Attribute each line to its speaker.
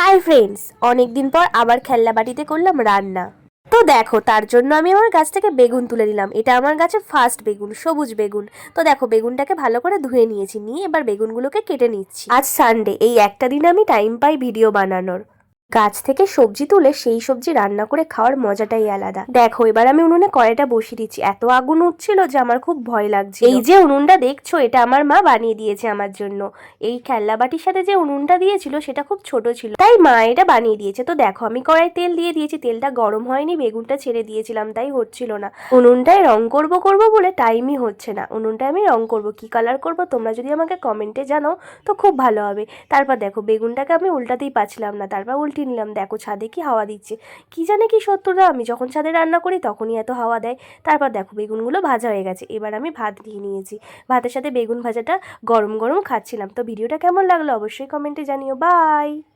Speaker 1: Hi friends অনেকদিন পর আবার খেলনা বাটিতে করলাম রান্না। তো দেখো, তার জন্য আমি আমার গাছ থেকে বেগুন তুলে নিলাম। এটা আমার গাছে ফার্স্ট বেগুন, সবুজ বেগুন। তো দেখো, বেগুনটাকে ভালো করে ধুয়ে নিয়েছি, নিয়ে এবার বেগুনগুলোকে কেটে নিচ্ছি। আজ সানডে এই একটা দিন আমি টাইম পাই ভিডিও বানানোর। গাছ থেকে সবজি তুলে সেই সবজি রান্না করে খাওয়ার মজাটাই আলাদা। দেখো, এবার আমি উনুনে কড়াইটা বসিয়ে দিচ্ছি। এত আগুন উঠছিল যে আমার খুব ভয় লাগছে এই যে উনুনটা দেখছ, এটা আমার মা বানিয়ে দিয়েছে আমার জন্য। এই খেলনা বাটির সাথে যে উনুনটা দিয়েছিল, সেটা খুব ছোট ছিল। তাই মা এটা বানিয়ে দিয়েছে। তো দেখো, আমি কড়াই তেল দিয়ে দিয়েছি। তেলটা গরম হয়নি, বেগুনটা ছেড়ে দিয়েছিলাম, তাই হচ্ছিল না। উনুনটায় রং করব করব বলে টাইমই হচ্ছে না। উনুনটায় আমি রং করব, কি কালার করব, তোমরা যদি আমাকে কমেন্টে জানাও, তো খুব ভালো হবে। তারপর দেখো, বেগুনটাকে আমি উল্টাতেই পাচ্ছিলাম না। তারপর উল্টে নিলাম, দেখো ছাদে কি হাওয়া দিচ্ছে। কি জানে কি সত্যটা আমি যখন ছাদে রান্না করি তখনই এত হাওয়া দেয়। তারপর দেখো বেগুনগুলো ভাজা হয়ে গেছে, এবার আমি ভাত দিয়ে নিয়েছি। ভাতের সাথে বেগুন ভাজাটা গরম গরম খাচ্ছিলাম। তো ভিডিওটা কেমন লাগল অবশ্যই কমেন্টে জানিও। বাই!